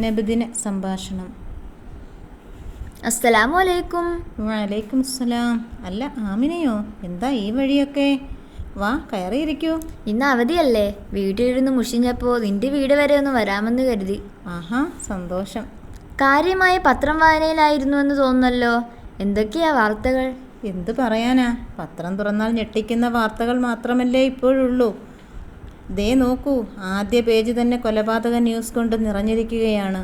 നബിദിന സംഭാഷണം. അസ്സലാമു അലൈക്കും. വലൈക്കും അസ്സലാം അല്ല ആമിനയോ? എന്താ ഈ വഴിയൊക്കെ? വാ കയറിയിരിക്കൂ. ഇന്ന് അവധിയല്ലേ? വീട്ടിലിരുന്ന് മുഷിഞ്ഞപ്പോൾ നിന്റെ വീട് വരെ ഒന്ന് വരാമെന്ന് കരുതി. ആഹാ സന്തോഷം. കാര്യമായ പത്രം വായനയിലായിരുന്നു എന്ന് തോന്നുന്നല്ലോ. എന്തൊക്കെയാ വാർത്തകൾ? എന്ത് പറയാനാ? പത്രം തുറന്നാൽ ഞെട്ടിക്കുന്ന വാർത്തകൾ മാത്രമല്ലേ ഇപ്പോഴുള്ളൂ. ദേ നോക്കൂ ആദ്യ പേജ് തന്നെ കൊലപാതക ന്യൂസ് കൊണ്ട് നിറഞ്ഞിരിക്കുകയാണ്.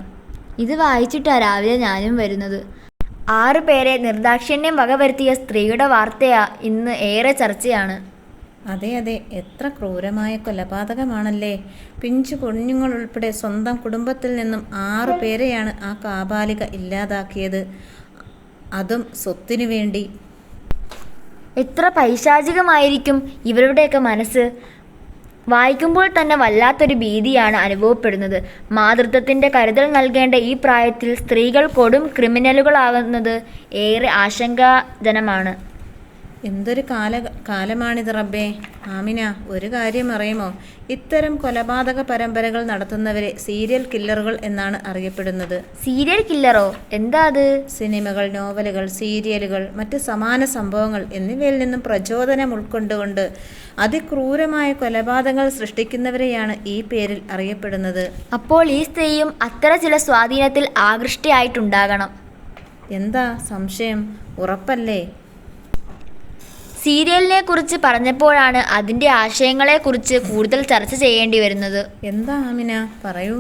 ഇത് വായിച്ചിട്ടാ രാവിലെ ഞാനും വരുന്നത്. ആറു പേരെ നിർദാക്ഷിണ്യം വകവരുത്തിയ സ്ത്രീയുടെ വാർത്തയാ ഇന്ന് ഏറെ ചർച്ചയാണ്. അതെ അതെ എത്ര ക്രൂരമായ കൊലപാതകമാണല്ലേ. പിഞ്ചു കുഞ്ഞുങ്ങൾ ഉൾപ്പെടെ സ്വന്തം കുടുംബത്തിൽ നിന്നും ആറു പേരെയാണ് ആ കാബാലിക ഇല്ലാതാക്കിയത്. അതും സ്വത്തിനു വേണ്ടി. എത്ര പൈശാചികമായിരിക്കും ഇവരുടെയൊക്കെ മനസ്സ്. വായിക്കുമ്പോൾ തന്നെ വല്ലാത്തൊരു ഭീതിയാണ് അനുഭവപ്പെടുന്നത്. മാതൃത്വത്തിന്റെ കരുതൽ നൽകേണ്ട ഈ പ്രായത്തിൽ സ്ത്രീകൾ കൊടും ക്രിമിനലുകളാകുന്നത് ഏറെ ആശങ്കാജനമാണ്. എന്തൊരു കാല കാലമാണിത് റബ്ബേ. ആമിന ഒരു കാര്യം അറിയുമോ? ഇത്തരം കൊലപാതക പരമ്പരകൾ നടത്തുന്നവരെ സീരിയൽ കില്ലറുകൾ എന്നാണ് അറിയപ്പെടുന്നത്. സീരിയൽ കില്ലറോ? എന്താ അത്? സിനിമകൾ നോവലുകൾ സീരിയലുകൾ മറ്റ് സമാന സംഭവങ്ങൾ എന്നിവയിൽ നിന്നും പ്രചോദനം ഉൾക്കൊണ്ടുകൊണ്ട് അതിക്രൂരമായ കൊലപാതകങ്ങൾ സൃഷ്ടിക്കുന്നവരെയാണ് ഈ പേരിൽ അറിയപ്പെടുന്നത്. അപ്പോൾ ഈ സ്ത്രീയും അത്ര ചില സ്വാധീനത്തിൽ ആകൃഷ്ടയായിട്ടുണ്ടാകണം. എന്താ സംശയം? ഉറപ്പല്ലേ? സീരിയലിനെ കുറിച്ച് പറഞ്ഞപ്പോഴാണ് അതിന്റെ ആശയങ്ങളെ കുറിച്ച് കൂടുതൽ ചർച്ച ചെയ്യേണ്ടി വരുന്നത്. എന്താ ആമിന പറയൂ.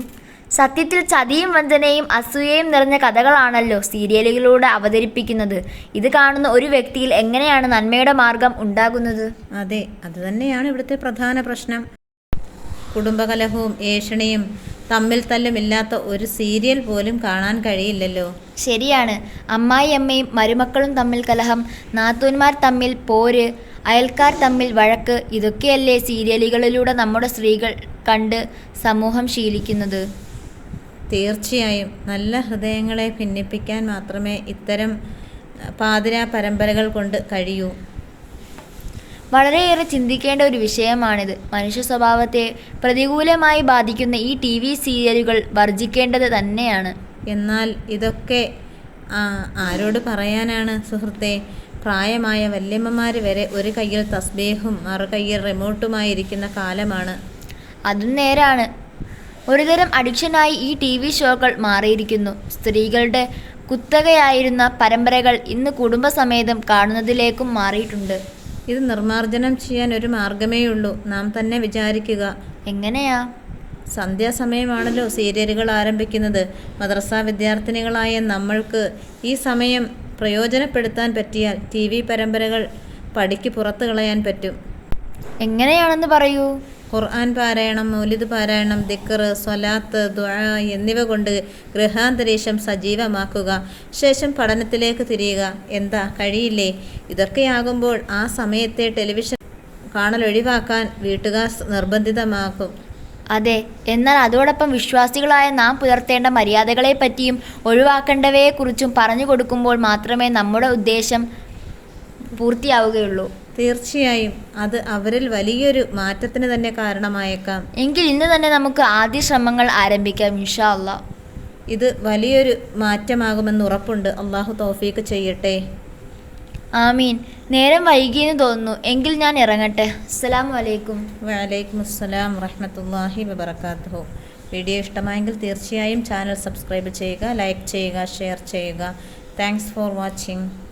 സത്യത്തിൽ ചതിയും വഞ്ചനയും അസൂയയും നിറഞ്ഞ കഥകളാണല്ലോ സീരിയലുകളിലൂടെ അവതരിപ്പിക്കുന്നത്. ഇത് കാണുന്ന ഒരു വ്യക്തിയിൽ എങ്ങനെയാണ് നന്മയുടെ മാർഗം ഉണ്ടാകുന്നത്? അതെ അത് തന്നെയാണ് ഇവിടുത്തെ പ്രധാന പ്രശ്നം. കുടുംബകലഹവും ഏഷണിയും തമ്മിൽ തല്ലുമില്ലാത്ത ഒരു സീരിയൽ പോലും കാണാൻ കഴിയില്ലല്ലോ. ശരിയാണ്. അമ്മായി അമ്മയും മരുമക്കളും തമ്മിൽ കലഹം നാത്തൂന്മാർ തമ്മിൽ പോര് അയൽക്കാർ തമ്മിൽ വഴക്ക് ഇതൊക്കെയല്ലേ സീരിയലുകളിലൂടെ നമ്മുടെ സ്ത്രീകൾ കണ്ട് സമൂഹം ശീലിക്കുന്നത്. തീർച്ചയായും. നല്ല ഹൃദയങ്ങളെ ഭിന്നിപ്പിക്കാൻ മാത്രമേ ഇത്തരം പാതിരാ പരമ്പരകൾ കൊണ്ട് കഴിയൂ. വളരെയേറെ ചിന്തിക്കേണ്ട ഒരു വിഷയമാണിത്. മനുഷ്യ സ്വഭാവത്തെ പ്രതികൂലമായി ബാധിക്കുന്ന ഈ ടി വി സീരിയലുകൾ വർജിക്കേണ്ടത് തന്നെയാണ്. എന്നാൽ ഇതൊക്കെ ആരോട് പറയാനാണ്? സുഹൃത്തെ പ്രായമായ വല്യമ്മമാർ വരെ ഒരു കയ്യിൽ തസ്ബേഹും മറു കയ്യിൽ റിമോട്ടുമായിരിക്കുന്ന കാലമാണ്. അതും നേരാണ്. ഒരുതരം അഡിക്ഷനായി ഈ ടി വി ഷോകൾ മാറിയിരിക്കുന്നു. സ്ത്രീകളുടെ കുത്തകയായിരുന്ന പരമ്പരകൾ ഇന്ന് കുടുംബസമേതം കാണുന്നതിലേക്കും മാറിയിട്ടുണ്ട്. ഇത് നിർമ്മാർജനം ചെയ്യാൻ ഒരു മാർഗമേയുള്ളൂ നാം തന്നെ വിചാരിക്കുക. എങ്ങനെയാ? സന്ധ്യാസമയമാണല്ലോ സീരിയലുകൾ ആരംഭിക്കുന്നത്. മദ്രസ വിദ്യാർത്ഥിനികളായ നമ്മൾക്ക് ഈ സമയം പ്രയോജനപ്പെടുത്താൻ പറ്റിയാൽ ടി വി പരമ്പരകൾ പടിക്ക് പുറത്തു കളയാൻ പറ്റും. എങ്ങനെയാണെന്ന് പറയൂ. ഖുർആൻ പാരായണം മൗലിദ് പാരായണം ദിക്കർ സ്വലാത്ത് ദ്വാ എന്നിവ കൊണ്ട് ഗൃഹാന്തരീക്ഷം സജീവമാക്കുക. ശേഷം പഠനത്തിലേക്ക് തിരിയുക. എന്താ? കഴിയില്ലേ? ഇതൊക്കെയാകുമ്പോൾ ആ സമയത്തെ ടെലിവിഷൻ കാണൽ ഒഴിവാക്കാൻ വീട്ടുകാർ നിർബന്ധിതമാക്കും. അതെ. എന്നാൽ അതോടൊപ്പം വിശ്വാസികളായ നാം പുലർത്തേണ്ട മര്യാദകളെപ്പറ്റിയും ഒഴിവാക്കേണ്ടവയെക്കുറിച്ചും പറഞ്ഞു കൊടുക്കുമ്പോൾ മാത്രമേ നമ്മുടെ ഉദ്ദേശം പൂർത്തിയാവുകയുള്ളൂ. തീർച്ചയായും അത് അവരിൽ വലിയൊരു മാറ്റത്തിന് തന്നെ കാരണമായേക്കാം. എങ്കിൽ ഇന്ന് തന്നെ നമുക്ക് ആദ്യ ശ്രമങ്ങൾ ആരംഭിക്കാം ഇൻഷാ അല്ലാ ഇത് വലിയൊരു മാറ്റമാകുമെന്ന് ഉറപ്പുണ്ട്. അള്ളാഹു തോഫീക്ക് ചെയ്യട്ടെ. ആമീൻ. നേരം വൈകിയെന്ന് തോന്നുന്നു. എങ്കിൽ ഞാൻ ഇറങ്ങട്ടെ. അസ്സലാമു അലൈക്കും. വലൈക്കും അസ്സലാം വറഹമത്തല്ലാഹി വബർക്കാത്തു വീഡിയോ ഇഷ്ടമായെങ്കിൽ തീർച്ചയായും ചാനൽ സബ്സ്ക്രൈബ് ചെയ്യുക ലൈക്ക് ചെയ്യുക ഷെയർ ചെയ്യുക. Thanks for watching.